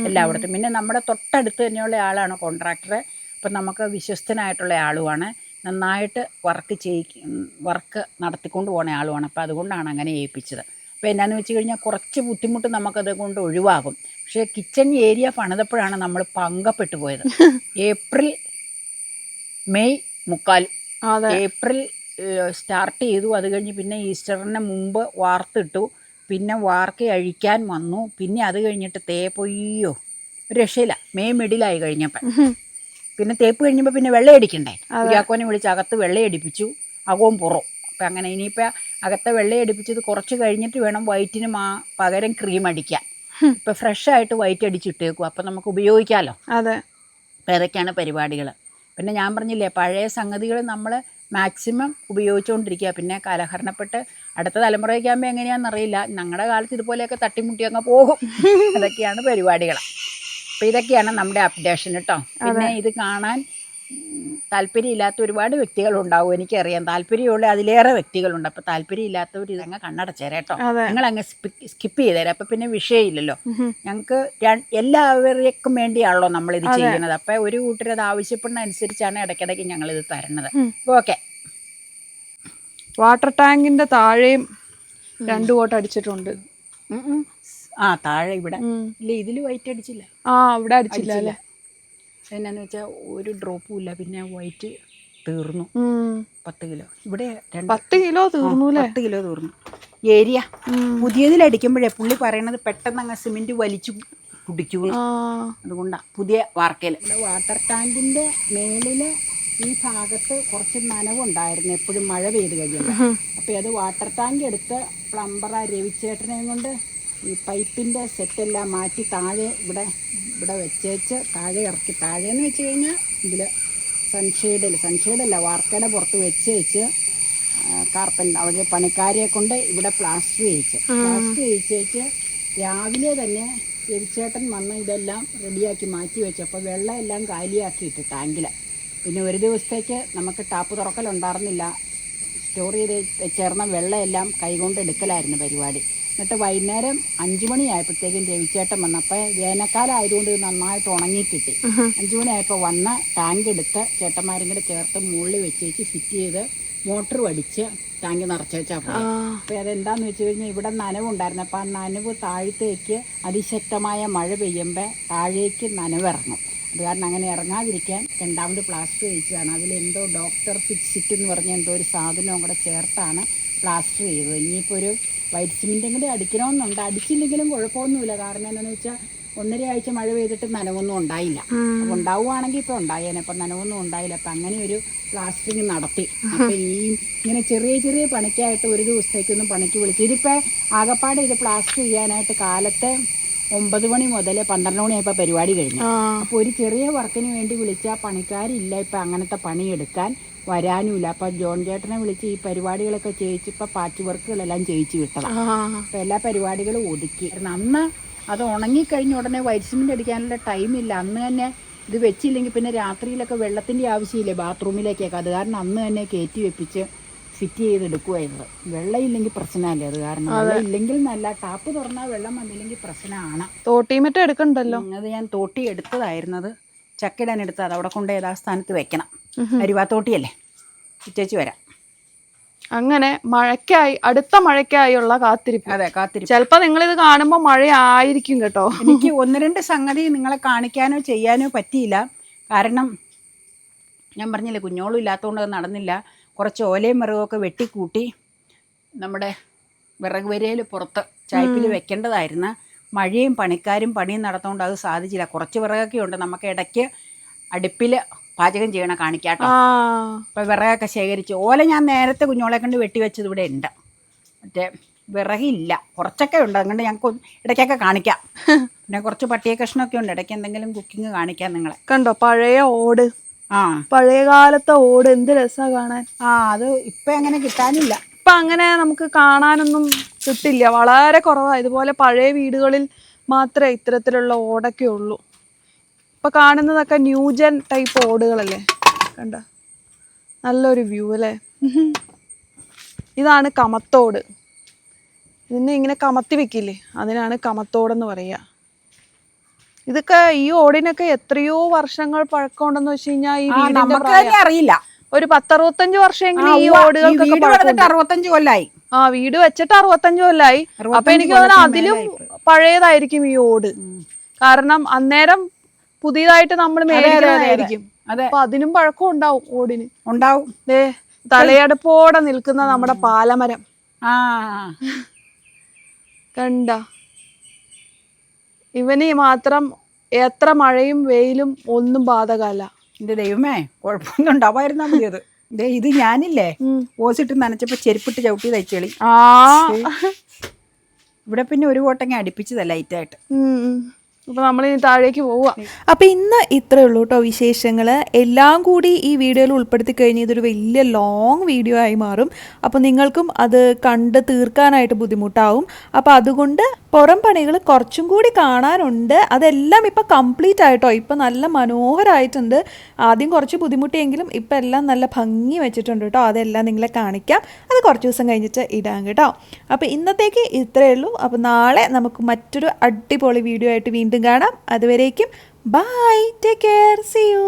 എല്ലായിടത്തും. പിന്നെ നമ്മുടെ തൊട്ടടുത്ത് തന്നെയുള്ള ആളാണ് കോൺട്രാക്ടർ അപ്പം നമുക്ക് വിശ്വസ്തനായിട്ടുള്ള ആളുമാണ്. നന്നായിട്ട് വർക്ക് ചെയ്യിക്ക് വർക്ക് നടത്തിക്കൊണ്ട് പോകുന്ന ആളുമാണ് അപ്പോൾ അതുകൊണ്ടാണ് അങ്ങനെ ഏൽപ്പിച്ചത്. അപ്പോൾ എന്നാന്ന് വെച്ച് കഴിഞ്ഞാൽ കുറച്ച് ബുദ്ധിമുട്ട് നമുക്കത് കൊണ്ട് ഒഴിവാകും. പക്ഷേ കിച്ചൺ ഏരിയ പണിതപ്പോഴാണ് നമ്മൾ പങ്കപ്പെട്ടു പോയത്. ഏപ്രിൽ മെയ് മുക്കാൽ. ഏപ്രിൽ സ്റ്റാർട്ട് ചെയ്തു. അത് കഴിഞ്ഞ് പിന്നെ ഈസ്റ്ററിന് മുമ്പ് വാർത്തിട്ടു. പിന്നെ വാർക്ക അഴിക്കാൻ വന്നു. പിന്നെ അത് കഴിഞ്ഞിട്ട് തേ ഒരു രക്ഷയില്ല. മെയ് മിഡിലായി കഴിഞ്ഞപ്പോൾ പിന്നെ തേപ്പ് കഴിഞ്ഞപ്പോൾ പിന്നെ വെള്ളയടിക്കണ്ടേ? കുര്യാക്കോനെ വിളിച്ച് അകത്ത് വെള്ളയടിപ്പിച്ചു. അകവും പുറവും. അപ്പം അങ്ങനെ ഇനിയിപ്പോൾ അകത്തെ വെള്ളയടിപ്പിച്ചത് കുറച്ച് കഴിഞ്ഞിട്ട് വേണം വൈറ്റിന് മാ പകരം ക്രീം അടിക്കാൻ. ഇപ്പം ഫ്രഷായിട്ട് വൈറ്റ് അടിച്ചിട്ടേക്കും അപ്പം നമുക്ക് ഉപയോഗിക്കാമല്ലോ അതെ. അപ്പം ഇതൊക്കെയാണ് പരിപാടികൾ പിന്നെ ഞാൻ പറഞ്ഞില്ലേ പഴയ സംഗതികൾ നമ്മൾ മാക്സിമം ഉപയോഗിച്ചുകൊണ്ടിരിക്കുക പിന്നെ കാലഹരണപ്പെട്ട് അടുത്ത തലമുറയൊക്കെ ആകുമ്പോൾ എങ്ങനെയാണെന്നറിയില്ല. ഞങ്ങളുടെ കാലത്ത് ഇതുപോലെയൊക്കെ തട്ടിമുട്ടി അങ്ങ് പോകും. അതൊക്കെയാണ് പരിപാടികൾ അപ്പോൾ ഇതൊക്കെയാണ് നമ്മുടെ അപ്ഡേഷൻ കേട്ടോ പിന്നെ ഇത് കാണാൻ താല്പര്യമില്ലാത്ത ഒരുപാട് വ്യക്തികളുണ്ടാവും എനിക്കറിയാം. താല്പര്യമുള്ള അതിലേറെ വ്യക്തികളുണ്ട്. അപ്പോൾ താല്പര്യമില്ലാത്തവർ ഇതങ്ങ് കണ്ണടച്ചേരാം കേട്ടോ ഞങ്ങൾ നിങ്ങൾ അങ്ങ് സ്കിപ്പ് ചെയ്തേരാം. അപ്പം പിന്നെ വിഷയമില്ലല്ലോ. ഞങ്ങൾക്ക് എല്ലാവർക്കും വേണ്ടിയാണല്ലോ നമ്മൾ ഇത് ചെയ്യുന്നത്. അപ്പം ഒരു കൂട്ടർ അത് ആവശ്യപ്പെടുന്ന അനുസരിച്ചാണ് ഇടയ്ക്കിടയ്ക്ക് ഞങ്ങളിത് തരുന്നത് തരണത് ഓക്കെ. വാട്ടർ ടാങ്കിന്റെ താഴെയും രണ്ടു കോട്ട് അടിച്ചിട്ടുണ്ട്. ആ താഴെ ഇവിടെ. ഇല്ല ഇതിൽ വൈറ്റ് അടിച്ചില്ല. ആ അവിടെ അടിച്ചില്ല അല്ലേ? എന്നാന്ന് വെച്ചാൽ ഒരു ഡ്രോപ്പും ഇല്ല. പിന്നെ വൈറ്റ് തീർന്നു. പത്ത് കിലോ. ഇവിടെ പത്ത് കിലോ തീർന്നു പത്ത് കിലോ തീർന്നു. ഏരിയ. പുതിയതിൽ അടിക്കുമ്പോഴേ പുള്ളി പറയണത് പെട്ടെന്ന് അങ്ങ് സിമെന്റ് വലിച്ചു കുടിച്ചു ആ. അതുകൊണ്ടാണ് പുതിയ വാർക്കയിൽ വാട്ടർ ടാങ്കിന്റെ മേളിൽ ഈ ഭാഗത്ത് കുറച്ച് നനവുണ്ടായിരുന്നു. എപ്പോഴും മഴ പെയ്ത് കഴിയുമ്പോൾ അപ്പോൾ അത് വാട്ടർ ടാങ്ക് എടുത്ത് പ്ലംബറ രവിച്ചേട്ടനെയും കൊണ്ട് ഈ പൈപ്പിന്റെ സെറ്റെല്ലാം മാറ്റി താഴെ ഇവിടെ ഇവിടെ വെച്ചേച്ച് താഴെ ഇറക്കി. താഴെ എന്ന് വെച്ച് കഴിഞ്ഞാൽ ഇതിൽ സൺഷെയ്ഡിൽ സൺഷെയ്ഡല്ല വാർക്കയുടെ പുറത്ത് വെച്ച് വെച്ച് കാർപ്പൻ അവിടെ പണിക്കാരെ കൊണ്ട് ഇവിടെ പ്ലാസ്റ്റർ ചെയ്യിച്ച്. പ്ലാസ്റ്റർ ചെയ്യിച്ചേച്ച് രാവിലെ തന്നെ രവിച്ചേട്ടൻ വന്ന് ഇതെല്ലാം റെഡിയാക്കി മാറ്റി വെച്ചപ്പോൾ വെള്ളം എല്ലാം കാലിയാക്കിയിട്ട് ടാങ്കിൽ പിന്നെ ഒരു ദിവസത്തേക്ക് നമുക്ക് ടാപ്പ് തുറക്കലുണ്ടായിരുന്നില്ല. സ്റ്റോർ ചെയ്ത് ചേർന്ന വെള്ളമെല്ലാം കൈകൊണ്ട് എടുക്കലായിരുന്നു പരിപാടി. എന്നിട്ട് വൈകുന്നേരം അഞ്ചു മണിയായപ്പോഴത്തേക്കും രവിച്ചേട്ടൻ വന്നപ്പോൾ വേനൽക്കാലം ആയതുകൊണ്ട് നന്നായിട്ട് ഉണങ്ങി കിട്ടി അഞ്ചു മണിയായപ്പോൾ വന്ന് ടാങ്ക് എടുത്ത് ചേട്ടന്മാരും കൂടെ ചേർത്ത് മുകളിൽ വെച്ചേച്ച് ഫിറ്റ് ചെയ്ത് മോട്ടർ അടിച്ച് ടാങ്ക് നിറച്ചേച്ചാൽ പോയി അപ്പോൾ അതെന്താന്ന് വെച്ച് കഴിഞ്ഞാൽ ഇവിടെ നനവുണ്ടായിരുന്നു അപ്പോൾ ആ നനവ് താഴത്തേക്ക് അതിശക്തമായ മഴ പെയ്യുമ്പോൾ താഴേക്ക് നനവിറങ്ങും അത് കാരണം അങ്ങനെ ഇറങ്ങാതിരിക്കാൻ രണ്ടാമത് പ്ലാസ്റ്റർ വെച്ചതാണ് അതിലെന്തോ ഡോക്ടർ ഫിക്സിറ്റ് എന്ന് പറഞ്ഞ എന്തോ ഒരു സാധനവും കൂടെ ചേർത്താണ് പ്ലാസ്റ്റർ ചെയ്തത് ഇനിയിപ്പോൾ ഒരു വൈറ്റ് സിമെന്റും കൂടി അടിക്കണമെന്നുണ്ട്. അടിച്ചില്ലെങ്കിലും കുഴപ്പമൊന്നുമില്ല. കാരണം എന്താണെന്ന് വെച്ചാൽ ഒന്നര ആഴ്ച മഴ പെയ്തിട്ട് നനവൊന്നും ഉണ്ടായില്ല. അപ്പോൾ ഉണ്ടാവുകയാണെങ്കിൽ ഇപ്പോൾ ഉണ്ടായേനെ. അപ്പം നനവൊന്നും ഉണ്ടായില്ല. അപ്പം അങ്ങനെ ഒരു പ്ലാസ്റ്ററിങ് നടത്തി. അപ്പം ഈ ഇങ്ങനെ ചെറിയ ചെറിയ പണിക്കായിട്ട് ഒരു ദിവസത്തേക്കൊന്നും പണിക്ക് വിളിച്ചു. ഇതിപ്പോൾ ആകപ്പാടെ ഇത് പ്ലാസ്റ്റർ ചെയ്യാനായിട്ട് കാലത്തെ ഒമ്പത് മണി മുതൽ പന്ത്രണ്ട് മണിയായപ്പോൾ പരിപാടി കഴിഞ്ഞു. അപ്പോൾ ഒരു ചെറിയ വർക്കിന് വേണ്ടി വിളിച്ചാൽ പണിക്കാരില്ല ഇപ്പം അങ്ങനത്തെ പണിയെടുക്കാൻ. വരാനുമില്ല. അപ്പം ജോൺ ചേട്ടനെ വിളിച്ച് ഈ പരിപാടികളൊക്കെ ചെയ്യിച്ച് ഇപ്പം പാച്ച് വർക്കുകളെല്ലാം ചെയ്യിച്ച് വിട്ടതാണ് അപ്പം എല്ലാ പരിപാടികളും ഒതുക്കി. അന്ന് അത് ഉണങ്ങിക്കഴിഞ്ഞ ഉടനെ വൈറ്റ് സിമെന്റ് ടൈം ഇല്ല. അന്ന് തന്നെ ഇത് വെച്ചില്ലെങ്കിൽ പിന്നെ രാത്രിയിലൊക്കെ വെള്ളത്തിന്റെ ആവശ്യമില്ലേ ബാത്റൂമിലേക്കൊക്കെ. അത് കാരണം അന്ന് തന്നെ കയറ്റി വെപ്പിച്ച് ഫിറ്റ് ചെയ്തെടുക്കുമായിരുന്നു വെള്ളം ഇല്ലെങ്കിൽ പ്രശ്നമല്ലേ? അത് കാരണം വെള്ളം ഇല്ലെങ്കിൽ നല്ല ടാപ്പ് തുറന്നാൽ വെള്ളം വന്നില്ലെങ്കിൽ പ്രശ്നമാണ്. തോട്ടിമറ്റം എടുക്കണ്ടല്ലോ? അത് ഞാൻ തോട്ടി എടുത്തതായിരുന്നത്. ചക്കിടാൻ എടുത്തത്. അവിടെ കൊണ്ട് ഏതാ സ്ഥാനത്ത് വെക്കണം. അരിവാത്തോട്ടിയല്ലേ? ഇച്ചേച്ച് വരാം. അങ്ങനെ മഴയ്ക്കായി അടുത്ത മഴയ്ക്കായുള്ള കാത്തിരിപ്പ്. അതെ കാത്തിരിപ്പ്. ചിലപ്പോ നിങ്ങൾ ഇത് കാണുമ്പോൾ മഴയായിരിക്കും കേട്ടോ. എനിക്ക് ഒന്ന് രണ്ട് സംഗതി നിങ്ങളെ കാണിക്കാനോ ചെയ്യാനോ പറ്റിയില്ല. കാരണം ഞാൻ പറഞ്ഞില്ലേ കുഞ്ഞോളും ഇല്ലാത്തതുകൊണ്ട് നടന്നില്ല. കുറച്ച് ഓലയും വിറകൊക്കെ വെട്ടിക്കൂട്ടി നമ്മുടെ വിറക് വരയിൽ പുറത്ത് ചായ്പിൽ വെക്കേണ്ടതായിരുന്നു മഴയും പണിക്കാരും പണിയും നടത്തുകൊണ്ട് അത് സാധിച്ചില്ല. കുറച്ച് വിറകൊക്കെ ഉണ്ട്. നമുക്ക് ഇടയ്ക്ക് അടുപ്പിൽ പാചകം ചെയ്യണ കാണിക്കാട്ടോ. അപ്പൊ അപ്പോൾ വിറകൊക്കെ ശേഖരിച്ചു. ഓല ഞാൻ നേരത്തെ കുഞ്ഞോളെ കൊണ്ട് വെട്ടിവെച്ചത് ഇവിടെ ഉണ്ട്. മറ്റേ വിറകില്ല. കുറച്ചൊക്കെ ഉണ്ട്. അതുകൊണ്ട് ഞങ്ങൾക്ക് ഇടയ്ക്കൊക്കെ കാണിക്കാം. പിന്നെ കുറച്ച് പട്ടിയ കഷ്ണമൊക്കെ ഉണ്ട്. ഇടയ്ക്ക് എന്തെങ്കിലും കുക്കിംഗ് കാണിക്കാം നിങ്ങളെ. കണ്ടോ? പഴയ ഓട്. ആ. പഴയ കാലത്തെ ഓട്. എന്ത് രസാ കാണാൻ. ആ അത് ഇപ്പം അങ്ങനെ കിട്ടാനില്ല. ഇപ്പൊ അങ്ങനെ നമുക്ക് കാണാനൊന്നും കിട്ടില്ല. വളരെ കുറവാ. ഇതുപോലെ പഴയ വീടുകളിൽ മാത്രമേ ഇത്തരത്തിലുള്ള ഓടൊക്കെ ഉള്ളൂ. ഇപ്പൊ കാണുന്നതൊക്കെ ന്യൂജൻ ടൈപ്പ് ഓടുകളല്ലേ? കണ്ട? നല്ലൊരു വ്യൂ അല്ലേ? ഇതാണ് കമത്തോട്. ഇതിനെ ഇങ്ങനെ കമത്തി വെക്കില്ലേ? അതിനാണ് കമത്തോടെന്ന് പറയുക. ഇതൊക്കെ ഈ ഓടിനൊക്കെ എത്രയോ വർഷങ്ങൾ പഴക്കമുണ്ടെന്ന് വെച്ച് കഴിഞ്ഞാൽ ഈ വീടിന്റെ അറിയില്ല. ഒരു പത്തറുപത്തഞ്ച് വർഷമെങ്കിലും ഈ ഓടുകൾക്കൊക്കെ വീട് അറുപത്തഞ്ച് കൊല്ലായി. ആ വീട് വെച്ചിട്ട് അറുപത്തഞ്ച് കൊല്ലായി. അപ്പൊ എനിക്ക് തോന്നുന്നു അതിലും. പഴയതായിരിക്കും ഈ ഓട്. കാരണം അന്നേരം പുതിയതായിട്ട് നമ്മൾ മേടിക്കുന്നതായിരിക്കും അതെ. അപ്പൊ അതിനും പഴക്കം ഉണ്ടാവും ഓടിന്. ഉണ്ടാവും. ദേ തലയെടുപ്പോടെ നിൽക്കുന്ന നമ്മുടെ പാലമരം. ആ. കണ്ട. ഇവന് മാത്രം എത്ര മഴയും വെയിലും ഒന്നും ബാധകമല്ല. എന്റെ ദൈവമേ കുഴപ്പമൊന്നും ഉണ്ടാവായിരുന്നാ മതിയത് ദേ ഇത് ഞാനില്ലേ? ഓസിട്ട് നനച്ചപ്പോ ചെരുപ്പിട്ട് ചവിട്ടി തയ്ച്ചളി. ആ. ഇവിടെ പിന്നെ ഒരു കോട്ടങ്ങ അടുപ്പിച്ചതാ ലൈറ്റായിട്ട് ഉം, നമ്മൾ ഇനി താഴേക്ക് പോവാ അപ്പോൾ ഇന്ന് ഇത്രേ ഉള്ളൂ കേട്ടോ വിശേഷങ്ങൾ എല്ലാം കൂടി ഈ വീഡിയോയിൽ ഉൾപ്പെടുത്തി കഴിഞ്ഞാൽ ഇതൊരു വലിയ ലോങ് വീഡിയോ ആയി മാറും. അപ്പോൾ നിങ്ങൾക്കും അത് കണ്ട് തീർക്കാനായിട്ട് ബുദ്ധിമുട്ടാവും. അപ്പോൾ അതുകൊണ്ട് പുറം പണികൾ കുറച്ചും കൂടി കാണാനുണ്ട്. അതെല്ലാം ഇപ്പം കംപ്ലീറ്റ് ആയിട്ടോ? ഇപ്പം നല്ല മനോഹരമായിട്ടുണ്ട് ആദ്യം കുറച്ച് ബുദ്ധിമുട്ടിയെങ്കിലും ഇപ്പം എല്ലാം നല്ല ഭംഗി വെച്ചിട്ടുണ്ട് കേട്ടോ അതെല്ലാം നിങ്ങളെ കാണിക്കാം. അത് കുറച്ച് ദിവസം കഴിഞ്ഞിട്ട് ഇടാം കേട്ടോ. അപ്പോൾ ഇന്നത്തേക്ക് ഇത്രയേ ഉള്ളൂ. അപ്പോൾ നാളെ നമുക്ക് മറ്റൊരു അടിപൊളി വീഡിയോ ആയിട്ട് വീണ്ടും കാണാം. അതുവരേക്കും bye take care see you